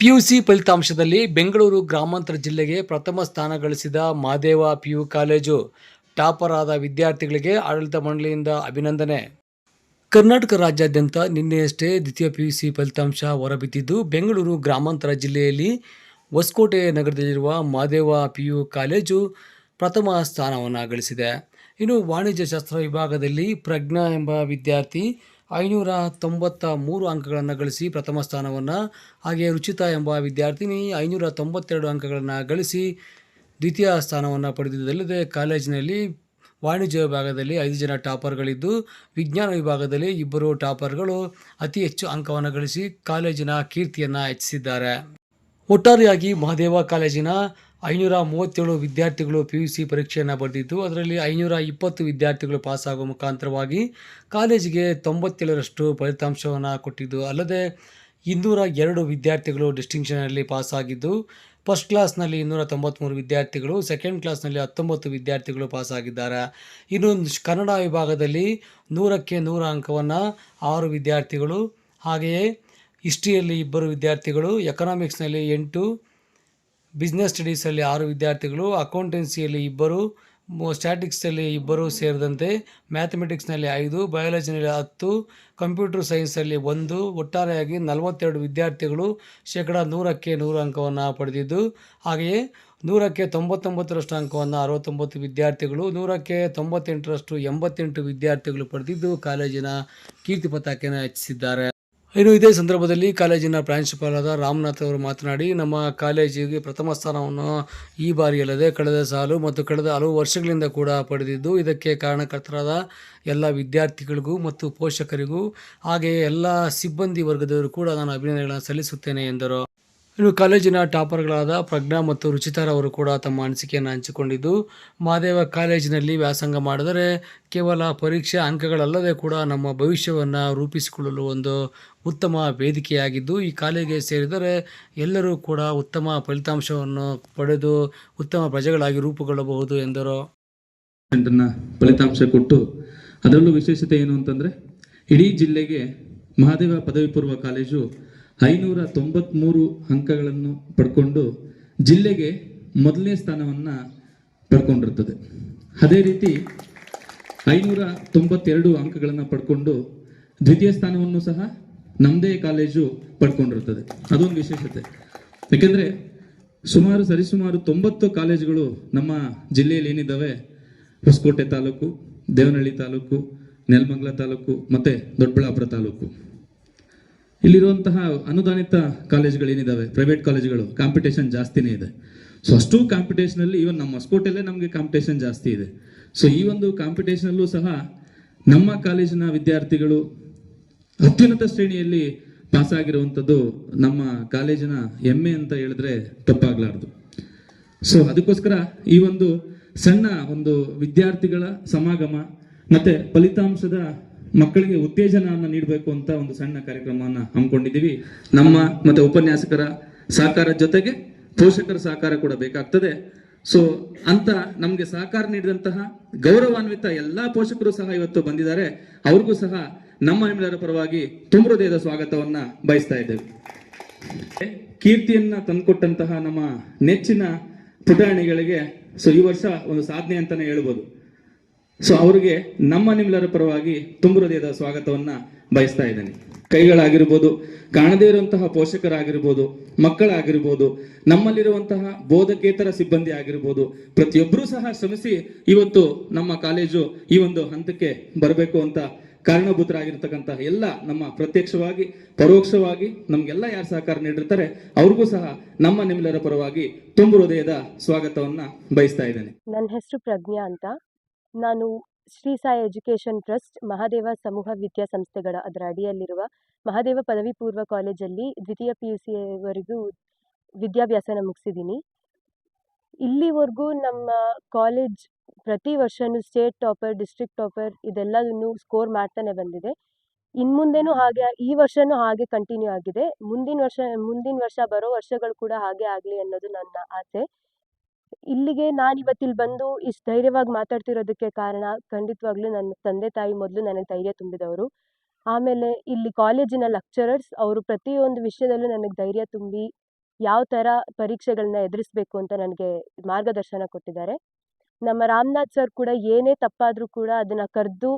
PUC ಫಲಿತಾಂಶದಲ್ಲಿ ಬೆಂಗಳೂರು ಗ್ರಾಮಾಂತರ ಜಿಲ್ಲೆಗೆ ಪ್ರಥಮ ಸ್ಥಾನ ಗಳಿಸಿದ ಮಾದೇವ ಪಿಯು ಕಾಲೇಜು. ಟಾಪರ್ ಆದ ವಿದ್ಯಾರ್ಥಿಗಳಿಗೆ ಆಡಳಿತ ಮಂಡಳಿಯಿಂದ ಅಭಿನಂದನೆ. ಕರ್ನಾಟಕ ರಾಜ್ಯಾದ್ಯಂತ ನಿನ್ನೆಯಷ್ಟೇ ದ್ವಿತೀಯ ಪಿಯುಸಿ ಫಲಿತಾಂಶ ಹೊರಬಿದ್ದಿದ್ದು, ಬೆಂಗಳೂರು ಗ್ರಾಮಾಂತರ ಜಿಲ್ಲೆಯಲ್ಲಿ ಹೊಸಕೋಟೆ ನಗರದಲ್ಲಿರುವ ಮಾದೇವ ಪಿಯು ಕಾಲೇಜು ಪ್ರಥಮ ಸ್ಥಾನವನ್ನು ಗಳಿಸಿದೆ. ಇನ್ನು ವಾಣಿಜ್ಯ ಶಾಸ್ತ್ರ ವಿಭಾಗದಲ್ಲಿ ಪ್ರಜ್ಞಾ ಎಂಬ ವಿದ್ಯಾರ್ಥಿ ಐನೂರ ತೊಂಬತ್ತ ಮೂರು ಅಂಕಗಳನ್ನು ಗಳಿಸಿ ಪ್ರಥಮ ಸ್ಥಾನವನ್ನು, ಹಾಗೆ ರುಚಿತಾ ಎಂಬ ವಿದ್ಯಾರ್ಥಿನಿ ಐನೂರ ತೊಂಬತ್ತೆರಡು ಅಂಕಗಳನ್ನು ಗಳಿಸಿ ದ್ವಿತೀಯ ಸ್ಥಾನವನ್ನು ಪಡೆದಿದ್ದಲ್ಲದೆ ಕಾಲೇಜಿನಲ್ಲಿ ವಾಣಿಜ್ಯ ವಿಭಾಗದಲ್ಲಿ ಐದು ಜನ ಟಾಪರ್ಗಳಿದ್ದು, ವಿಜ್ಞಾನ ವಿಭಾಗದಲ್ಲಿ ಇಬ್ಬರು ಟಾಪರ್ಗಳು ಅತಿ ಹೆಚ್ಚು ಅಂಕವನ್ನು ಗಳಿಸಿ ಕಾಲೇಜಿನ ಕೀರ್ತಿಯನ್ನು ಹೆಚ್ಚಿಸಿದ್ದಾರೆ. ಒಟ್ಟಾರೆಯಾಗಿ ಮಹಾದೇವ ಕಾಲೇಜಿನ ಐನೂರ ಮೂವತ್ತೇಳು ವಿದ್ಯಾರ್ಥಿಗಳು ಪಿ ಯು ಸಿ ಪರೀಕ್ಷೆಯನ್ನು ಬರೆದಿದ್ದು, ಅದರಲ್ಲಿ ಐನೂರ ಇಪ್ಪತ್ತು ವಿದ್ಯಾರ್ಥಿಗಳು ಪಾಸಾಗುವ ಮುಖಾಂತರವಾಗಿ ಕಾಲೇಜಿಗೆ ತೊಂಬತ್ತೇಳರಷ್ಟು ಫಲಿತಾಂಶವನ್ನು ಕೊಟ್ಟಿದ್ದು. ಅಲ್ಲದೆ ಇನ್ನೂರ ಎರಡು ವಿದ್ಯಾರ್ಥಿಗಳು ಡಿಸ್ಟಿಂಕ್ಷನಲ್ಲಿ ಪಾಸಾಗಿದ್ದು ಫಸ್ಟ್ ಕ್ಲಾಸ್ನಲ್ಲಿ ಇನ್ನೂರ ತೊಂಬತ್ತ್ಮೂರು ವಿದ್ಯಾರ್ಥಿಗಳು ಸೆಕೆಂಡ್ ಕ್ಲಾಸ್ನಲ್ಲಿ ಹತ್ತೊಂಬತ್ತು ವಿದ್ಯಾರ್ಥಿಗಳು ಪಾಸಾಗಿದ್ದಾರೆ ಇನ್ನು ಕನ್ನಡ ವಿಭಾಗದಲ್ಲಿ ನೂರಕ್ಕೆ ನೂರ ಅಂಕವನ್ನು ಆರು ವಿದ್ಯಾರ್ಥಿಗಳು, ಹಾಗೆಯೇ ಹಿಸ್ಟ್ರಿಯಲ್ಲಿ ಇಬ್ಬರು ವಿದ್ಯಾರ್ಥಿಗಳು ಎಕನಾಮಿಕ್ಸ್ನಲ್ಲಿ ಎಂಟು ಬಿಸ್ನೆಸ್ ಸ್ಟಡೀಸಲ್ಲಿ ಆರು ವಿದ್ಯಾರ್ಥಿಗಳು ಅಕೌಂಟೆನ್ಸಿಯಲ್ಲಿ ಇಬ್ಬರು ಸ್ಟ್ಯಾಟಿಕ್ಸಲ್ಲಿ ಇಬ್ಬರು ಸೇರಿದಂತೆ ಮ್ಯಾಥಮೆಟಿಕ್ಸ್ನಲ್ಲಿ ಐದು ಬಯಾಲಜಿನಲ್ಲಿ ಹತ್ತು ಕಂಪ್ಯೂಟರ್ ಸೈನ್ಸಲ್ಲಿ ಒಂದು, ಒಟ್ಟಾರೆಯಾಗಿ ನಲವತ್ತೆರಡು ವಿದ್ಯಾರ್ಥಿಗಳು ಶೇಕಡ ನೂರಕ್ಕೆ ನೂರು ಅಂಕವನ್ನು ಪಡೆದಿದ್ದು, ಹಾಗೆಯೇ ನೂರಕ್ಕೆ ತೊಂಬತ್ತೊಂಬತ್ತರಷ್ಟು ಅಂಕವನ್ನು ಅರವತ್ತೊಂಬತ್ತು ವಿದ್ಯಾರ್ಥಿಗಳು, ನೂರಕ್ಕೆ ತೊಂಬತ್ತೆಂಟರಷ್ಟು ಎಂಬತ್ತೆಂಟು ವಿದ್ಯಾರ್ಥಿಗಳು ಪಡೆದಿದ್ದು, ಕಾಲೇಜಿನ ಕೀರ್ತಿ ಪತಾಕೆಯನ್ನು ಹೆಚ್ಚಿಸಿದ್ದಾರೆ. ಇನ್ನು ಇದೇ ಸಂದರ್ಭದಲ್ಲಿ ಕಾಲೇಜಿನ ಪ್ರಾಂಶುಪಾಲರಾದ ರಾಮನಾಥ್ ಅವರು ಮಾತನಾಡಿ, ನಮ್ಮ ಕಾಲೇಜಿಗೆ ಪ್ರಥಮ ಸ್ಥಾನವನ್ನು ಈ ಬಾರಿ ಅಲ್ಲದೆ ಕಳೆದ ಸಾಲು ಮತ್ತು ಕಳೆದ ಹಲವು ವರ್ಷಗಳಿಂದ ಕೂಡ ಪಡೆದಿದ್ದು, ಇದಕ್ಕೆ ಕಾರಣಕರ್ತರಾದ ಎಲ್ಲ ವಿದ್ಯಾರ್ಥಿಗಳಿಗೂ ಮತ್ತು ಪೋಷಕರಿಗೂ, ಹಾಗೆಯೇ ಎಲ್ಲ ಸಿಬ್ಬಂದಿ ವರ್ಗದವರು ಕೂಡ ನಾನು ಅಭಿನಂದನೆಗಳನ್ನು ಸಲ್ಲಿಸುತ್ತೇನೆ ಎಂದರು. ಇನ್ನು ಕಾಲೇಜಿನ ಟಾಪರ್ಗಳಾದ ಪ್ರಜ್ಞಾ ಮತ್ತು ರುಚಿತಾರ್ ಅವರು ಕೂಡ ತಮ್ಮ ಅನಿಸಿಕೆಯನ್ನು ಹಂಚಿಕೊಂಡಿದ್ದು ಮಹಾದೇವ ಕಾಲೇಜಿನಲ್ಲಿ ವ್ಯಾಸಂಗ ಮಾಡಿದರೆ ಕೇವಲ ಪರೀಕ್ಷೆ ಅಂಕಗಳಲ್ಲದೆ ಕೂಡ ನಮ್ಮ ಭವಿಷ್ಯವನ್ನು ರೂಪಿಸಿಕೊಳ್ಳಲು ಒಂದು ಉತ್ತಮ ವೇದಿಕೆಯಾಗಿದ್ದು, ಈ ಕಾಲೇಜಿಗೆ ಸೇರಿದರೆ ಎಲ್ಲರೂ ಕೂಡ ಉತ್ತಮ ಫಲಿತಾಂಶವನ್ನು ಪಡೆದು ಉತ್ತಮ ಪ್ರಜೆಗಳಾಗಿ ರೂಪುಗೊಳ್ಳಬಹುದು ಎಂದರು. ಫಲಿತಾಂಶ ಕೊಟ್ಟು ಅದರಲ್ಲೂ ವಿಶೇಷತೆ ಏನು ಅಂತಂದರೆ, ಇಡೀ ಜಿಲ್ಲೆಗೆ ಮಹಾದೇವ ಪದವಿ ಪೂರ್ವ ಕಾಲೇಜು ಐನೂರ ತೊಂಬತ್ಮೂರು ಅಂಕಗಳನ್ನು ಪಡ್ಕೊಂಡು ಜಿಲ್ಲೆಗೆ ಮೊದಲನೇ ಸ್ಥಾನವನ್ನು ಪಡ್ಕೊಂಡಿರ್ತದೆ. ಅದೇ ರೀತಿ ಐನೂರ ತೊಂಬತ್ತೆರಡು ಅಂಕಗಳನ್ನು ಪಡ್ಕೊಂಡು ದ್ವಿತೀಯ ಸ್ಥಾನವನ್ನು ಸಹ ನಮ್ಮದೇ ಕಾಲೇಜು ಪಡ್ಕೊಂಡಿರ್ತದೆ. ಅದೊಂದು ವಿಶೇಷತೆ. ಯಾಕೆಂದರೆ ಸುಮಾರು ಸರಿಸುಮಾರು ತೊಂಬತ್ತು ಕಾಲೇಜುಗಳು ನಮ್ಮ ಜಿಲ್ಲೆಯಲ್ಲಿ ಏನಿದ್ದಾವೆ ಹೊಸಕೋಟೆ ತಾಲೂಕು, ದೇವನಹಳ್ಳಿ ತಾಲೂಕು, ನೆಲಮಂಗಲ ತಾಲೂಕು ಮತ್ತು ದೊಡ್ಡಬಳ್ಳಾಪುರ ತಾಲೂಕು. ಇಲ್ಲಿರುವಂತಹ ಅನುದಾನಿತ ಕಾಲೇಜುಗಳೇನಿದ್ದಾವೆ ಪ್ರೈವೇಟ್ ಕಾಲೇಜುಗಳು ಕಾಂಪಿಟೇಷನ್ ಜಾಸ್ತಿನೇ ಇದೆ. ಸೊ ಅಷ್ಟು ಕಾಂಪಿಟೇಷನ್ ಅಲ್ಲಿ ಇವನ್ ನಮ್ಮ ಹೊಸಕೋಟೆಲ್ಲೇ ನಮಗೆ ಕಾಂಪಿಟೇಷನ್ ಜಾಸ್ತಿ ಇದೆ. ಸೊ ಈ ಒಂದು ಕಾಂಪಿಟೇಷನಲ್ಲೂ ಸಹ ನಮ್ಮ ಕಾಲೇಜಿನ ವಿದ್ಯಾರ್ಥಿಗಳು ಅತ್ಯುನ್ನತ ಶ್ರೇಣಿಯಲ್ಲಿ ಪಾಸ್ ಆಗಿರುವಂಥದ್ದು ನಮ್ಮ ಕಾಲೇಜಿನ ಹೆಮ್ಮೆ ಅಂತ ಹೇಳಿದ್ರೆ ತಪ್ಪಾಗಲಾರ್ದು. ಸೊ ಅದಕ್ಕೋಸ್ಕರ ಈ ಒಂದು ಸಣ್ಣ ಒಂದು ವಿದ್ಯಾರ್ಥಿಗಳ ಸಮಾಗಮ ಮತ್ತೆ ಫಲಿತಾಂಶದ ಮಕ್ಕಳಿಗೆ ಉತ್ತೇಜನವನ್ನು ನೀಡಬೇಕು ಅಂತ ಒಂದು ಸಣ್ಣ ಕಾರ್ಯಕ್ರಮವನ್ನ ಹಮ್ಮಿಕೊಂಡಿದ್ದೀವಿ. ನಮ್ಮ ಮತ್ತೆ ಉಪನ್ಯಾಸಕರ ಸಹಕಾರ ಜೊತೆಗೆ ಪೋಷಕರ ಸಹಕಾರ ಕೂಡ ಬೇಕಾಗ್ತದೆ. ಸೊ ಅಂತ ನಮ್ಗೆ ಸಹಕಾರ ನೀಡಿದಂತಹ ಗೌರವಾನ್ವಿತ ಎಲ್ಲಾ ಪೋಷಕರು ಸಹ ಇವತ್ತು ಬಂದಿದ್ದಾರೆ. ಅವ್ರಿಗೂ ಸಹ ನಮ್ಮ ನಿಮ್ಮೆಲ್ಲರ ಪರವಾಗಿ ತುಂಬೃದಯದ ಸ್ವಾಗತವನ್ನ ಬಯಸ್ತಾ ಇದ್ದೇವೆ. ಕೀರ್ತಿಯನ್ನ ತಂದುಕೊಟ್ಟಂತಹ ನಮ್ಮ ನೆಚ್ಚಿನ ಪುಟಾಣಿಗಳಿಗೆ ಸೊ ಈ ವರ್ಷ ಒಂದು ಸಾಧನೆ ಅಂತಾನೆ ಹೇಳ್ಬೋದು. ಸೊ ಅವರಿಗೆ ನಮ್ಮ ನಿಮ್ಮೆಲ್ಲರ ಪರವಾಗಿ ತುಂಬ ಹೃದಯದ ಸ್ವಾಗತವನ್ನ ಬಯಸ್ತಾ ಇದ್ದೇನೆ. ಕೈಗಳಾಗಿರ್ಬೋದು, ಕಾಣದೇ ಇರುವಂತಹ ಪೋಷಕರಾಗಿರ್ಬೋದು, ಮಕ್ಕಳಾಗಿರ್ಬೋದು, ನಮ್ಮಲ್ಲಿರುವಂತಹ ಬೋಧಕೇತರ ಸಿಬ್ಬಂದಿ ಆಗಿರ್ಬೋದು ಪ್ರತಿಯೊಬ್ಬರೂ ಸಹ ಶ್ರಮಿಸಿ ಇವತ್ತು ನಮ್ಮ ಕಾಲೇಜು ಈ ಒಂದು ಹಂತಕ್ಕೆ ಬರಬೇಕು ಅಂತ ಕಾರಣಭೂತರಾಗಿರ್ತಕ್ಕಂತಹ ಎಲ್ಲ ನಮ್ಮ ಪ್ರತ್ಯಕ್ಷವಾಗಿ, ಪರೋಕ್ಷವಾಗಿ ನಮ್ಗೆಲ್ಲ ಯಾರು ಸಹಕಾರ ನೀಡಿರ್ತಾರೆ, ಅವ್ರಿಗೂ ಸಹ ನಮ್ಮ ನಿಮ್ಮೆಲ್ಲರ ಪರವಾಗಿ ತುಂಬ ಹೃದಯದ ಸ್ವಾಗತವನ್ನ ಬಯಸ್ತಾ ಇದ್ದೇನೆ. ನನ್ನ ಹೆಸರು ಪ್ರಜ್ಞಾ ಅಂತ. ನಾನು ಶ್ರೀ ಸಾಯಿ ಎಜುಕೇಷನ್ ಟ್ರಸ್ಟ್, ಮಹಾದೇವ ಸಮೂಹ ವಿದ್ಯಾಸಂಸ್ಥೆಗಳ ಅದರ ಅಡಿಯಲ್ಲಿರುವ ಮಹಾದೇವ ಪದವಿ ಪೂರ್ವ ಕಾಲೇಜಲ್ಲಿ ದ್ವಿತೀಯ ಪಿ ಯು ಸಿವರೆಗೂ ವಿದ್ಯಾಭ್ಯಾಸನ ಮುಗಿಸಿದ್ದೀನಿ. ಇಲ್ಲಿವರೆಗೂ ನಮ್ಮ ಕಾಲೇಜ್ ಪ್ರತಿ ವರ್ಷವೂ ಸ್ಟೇಟ್ ಟಾಪರ್, ಡಿಸ್ಟ್ರಿಕ್ಟ್ ಟಾಪರ್ ಇದೆಲ್ಲದನ್ನು ಸ್ಕೋರ್ ಮಾಡ್ತಾನೆ ಬಂದಿದೆ. ಇನ್ನು ಮುಂದೆನೂ ಹಾಗೆ, ಈ ವರ್ಷವೂ ಹಾಗೆ ಕಂಟಿನ್ಯೂ ಆಗಿದೆ. ಮುಂದಿನ ವರ್ಷ ಮುಂದಿನ ವರ್ಷ ಬರೋ ವರ್ಷಗಳು ಕೂಡ ಹಾಗೆ ಆಗಲಿ ಅನ್ನೋದು ನನ್ನ ಆಸೆ. ಇಲ್ಲಿಗೆ ನಾನು ಇವತ್ತು ಇಲ್ಲಿ ಬಂದು ಇಷ್ಟು ಧೈರ್ಯವಾಗಿ ಮಾತಾಡ್ತಿರೋದಕ್ಕೆ ಕಾರಣ ಖಂಡಿತವಾಗ್ಲೂ ನನ್ನ ತಂದೆ ತಾಯಿ ಮೊದಲು ನನಗೆ ಧೈರ್ಯ ತುಂಬಿದವರು. ಆಮೇಲೆ ಇಲ್ಲಿ ಕಾಲೇಜಿನ ಲೆಕ್ಚರರ್ಸ್ ಅವರು ಪ್ರತಿಯೊಂದು ವಿಷಯದಲ್ಲೂ ನನಗೆ ಧೈರ್ಯ ತುಂಬಿ ಯಾವ ಥರ ಪರೀಕ್ಷೆಗಳನ್ನ ಎದುರಿಸ್ಬೇಕು ಅಂತ ನನಗೆ ಮಾರ್ಗದರ್ಶನ ಕೊಟ್ಟಿದ್ದಾರೆ. ನಮ್ಮ ರಾಮನಾಥ್ ಸರ್ ಕೂಡ ಏನೇ ತಪ್ಪಾದರೂ ಕೂಡ ಅದನ್ನು ಕರೆದು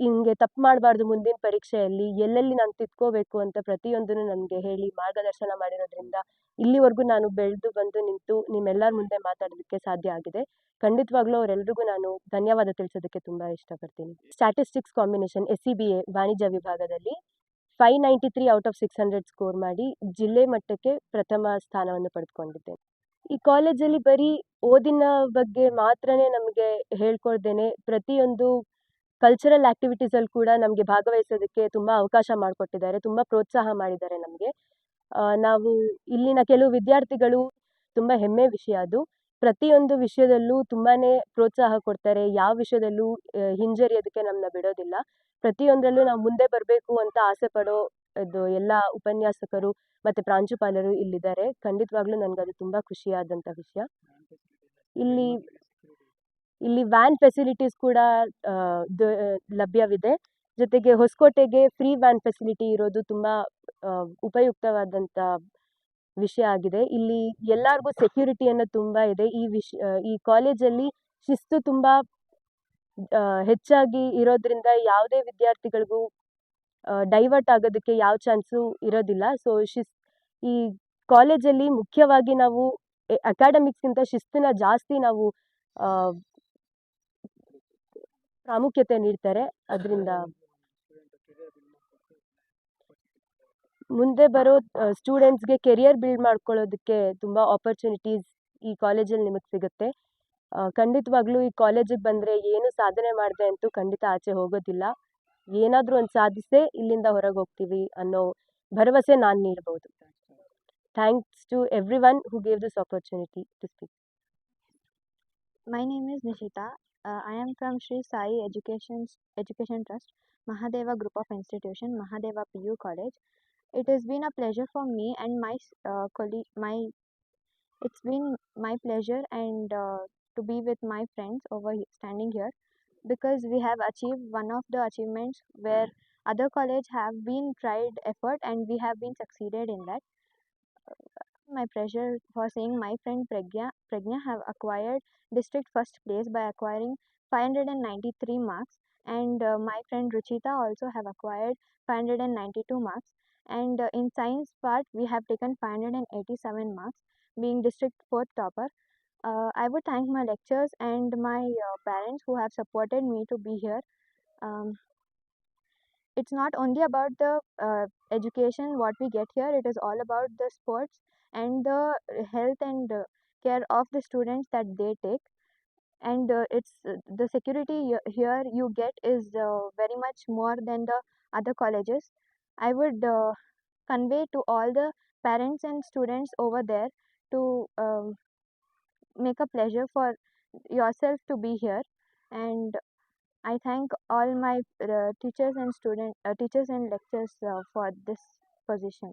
ಹಿಂಗೆ ತಪ್ಪು ಮಾಡಬಾರ್ದು ಮುಂದಿನ ಪರೀಕ್ಷೆಯಲ್ಲಿ ಎಲ್ಲೆಲ್ಲಿ ನಾನು ತಿದ್ಕೋಬೇಕು ಅಂತ ಪ್ರತಿಯೊಂದನ್ನು ನನಗೆ ಹೇಳಿ ಮಾರ್ಗದರ್ಶನ ಮಾಡಿರೋದ್ರಿಂದ ಇಲ್ಲಿವರೆಗೂ ನಾನು ಬೆಳೆದು ಬಂದು ನಿಂತು ನಿಮ್ಮೆಲ್ಲರ ಮುಂದೆ ಮಾತಾಡೋದಕ್ಕೆ ಸಾಧ್ಯ ಆಗಿದೆ. ಖಂಡಿತವಾಗ್ಲೂ ಅವರೆಲ್ರಿಗೂ ನಾನು ಧನ್ಯವಾದ ತಿಳಿಸೋದಕ್ಕೆ ತುಂಬ ಇಷ್ಟಪಡ್ತೀನಿ. Statistics combination S C B A ವಾಣಿಜ್ಯ ವಿಭಾಗದಲ್ಲಿ five ninety three out of six hundred score ಮಾಡಿ ಜಿಲ್ಲೆ ಮಟ್ಟಕ್ಕೆ ಪ್ರಥಮ ಸ್ಥಾನವನ್ನು ಪಡೆದುಕೊಂಡಿದ್ದೇನೆ. ಈ ಕಾಲೇಜಲ್ಲಿ ಬರೀ ಓದಿನ ಬಗ್ಗೆ ಮಾತ್ರನೇ ನಮಗೆ ಹೇಳ್ಕೊಳ್ದೇನೆ ಪ್ರತಿಯೊಂದು ಕಲ್ಚರಲ್ ಆ್ಯಕ್ಟಿವಿಟೀಸಲ್ಲಿ ಕೂಡ ನಮಗೆ ಭಾಗವಹಿಸೋದಕ್ಕೆ ತುಂಬ ಅವಕಾಶ ಮಾಡಿಕೊಟ್ಟಿದ್ದಾರೆ, ತುಂಬ ಪ್ರೋತ್ಸಾಹ ಮಾಡಿದ್ದಾರೆ ನಮಗೆ. ನಾವು ಇಲ್ಲಿನ ಕೆಲವು ವಿದ್ಯಾರ್ಥಿಗಳು ತುಂಬ ಹೆಮ್ಮೆ ವಿಷಯ ಅದು. ಪ್ರತಿಯೊಂದು ವಿಷಯದಲ್ಲೂ ತುಂಬಾ ಪ್ರೋತ್ಸಾಹ ಕೊಡ್ತಾರೆ, ಯಾವ ವಿಷಯದಲ್ಲೂ ಹಿಂಜರಿಯೋದಕ್ಕೆ ನಮ್ಮನ್ನ ಬಿಡೋದಿಲ್ಲ. ಪ್ರತಿಯೊಂದರಲ್ಲೂ ನಾವು ಮುಂದೆ ಬರಬೇಕು ಅಂತ ಆಸೆ ಪಡೋ, ಇದು ಎಲ್ಲ ಉಪನ್ಯಾಸಕರು ಮತ್ತು ಪ್ರಾಂಶುಪಾಲರು ಇಲ್ಲಿದ್ದಾರೆ. ಖಂಡಿತವಾಗ್ಲೂ ನನಗದು ತುಂಬ ಖುಷಿಯಾದಂಥ ವಿಷಯ. ಇಲ್ಲಿ ಇಲ್ಲಿ ವ್ಯಾನ್ ಫೆಸಿಲಿಟೀಸ್ ಕೂಡ ಲಭ್ಯವಿದೆ. ಜೊತೆಗೆ ಹೊಸಕೋಟೆಗೆ ಫ್ರೀ ವ್ಯಾನ್ ಫೆಸಿಲಿಟಿ ಇರೋದು ತುಂಬ ಉಪಯುಕ್ತವಾದಂಥ ವಿಷಯ ಆಗಿದೆ. ಇಲ್ಲಿ ಎಲ್ಲರಿಗೂ ಸೆಕ್ಯೂರಿಟಿ ಅನ್ನೋದು ತುಂಬ ಇದೆ. ಈ ವಿಷ ಈ ಕಾಲೇಜಲ್ಲಿ ಶಿಸ್ತು ತುಂಬ ಹೆಚ್ಚಾಗಿ ಇರೋದ್ರಿಂದ ಯಾವುದೇ ವಿದ್ಯಾರ್ಥಿಗಳಿಗೂ ಡೈವರ್ಟ್ ಆಗೋದಕ್ಕೆ ಯಾವ ಚಾನ್ಸು ಇರೋದಿಲ್ಲ. ಸೊ, ಶಿಸ್, ಈ ಕಾಲೇಜಲ್ಲಿ ಮುಖ್ಯವಾಗಿ ನಾವು ಅಕಾಡೆಮಿಕ್ಸ್ಗಿಂತ ಶಿಸ್ತನ್ನ ಜಾಸ್ತಿ ನಾವು ಪ್ರಾಮುಖ್ಯತೆ ನೀಡ್ತಾರೆ. ಅದರಿಂದ ಮುಂದೆ ಬರೋ ಸ್ಟೂಡೆಂಟ್ಸ್ಗೆ ಕೆರಿಯರ್ ಬಿಲ್ಡ್ ಮಾಡ್ಕೊಳ್ಳೋದಕ್ಕೆ ತುಂಬ ಆಪರ್ಚುನಿಟೀಸ್ ಈ ಕಾಲೇಜಲ್ಲಿ ನಿಮಗೆ ಸಿಗುತ್ತೆ. ಖಂಡಿತವಾಗ್ಲೂ ಈ ಕಾಲೇಜಿಗೆ ಬಂದರೆ ಏನು ಸಾಧನೆ ಮಾಡಿದೆ ಅಂತೂ ಖಂಡಿತ ಆಚೆ ಹೋಗೋದಿಲ್ಲ. ಏನಾದರೂ ಒಂದು ಸಾಧಿಸೇ ಇಲ್ಲಿಂದ ಹೊರಗೆ ಹೋಗ್ತೀವಿ ಅನ್ನೋ ಭರವಸೆ ನಾನು ನೀಡಬಹುದು thanks to everyone who gave this opportunity to speak. My name is Nishita. Uh, I am from Sri Sai Education Education Trust, Mahadeva Group of Institution, Mahadeva PU College. It has been a pleasure for me and my uh, colleague. My it's been my pleasure and uh, to be with my friends over standing here because we have achieved one of the achievements where other college have been tried effort and we have been succeeded in that. My pleasure for seeing my friend Pragya. Pragya have acquired district first place by acquiring 593 marks and uh, my friend Ruchita also have acquired 592 marks and uh, in science part we have taken 587 marks being district fourth topper. Uh, I would thank my lecturers and my uh, parents who have supported me to be here. Um, it's not only about the uh, education what we get here it is all about the sports and the health and care of the students that they take. And uh, it's uh, the security he- here you get is uh, very much more than the other colleges. I would uh, convey to all the parents and students over there to um, make a pleasure for yourself to be here. And I thank all my uh, teachers and student uh, teachers and lecturers uh, for this position.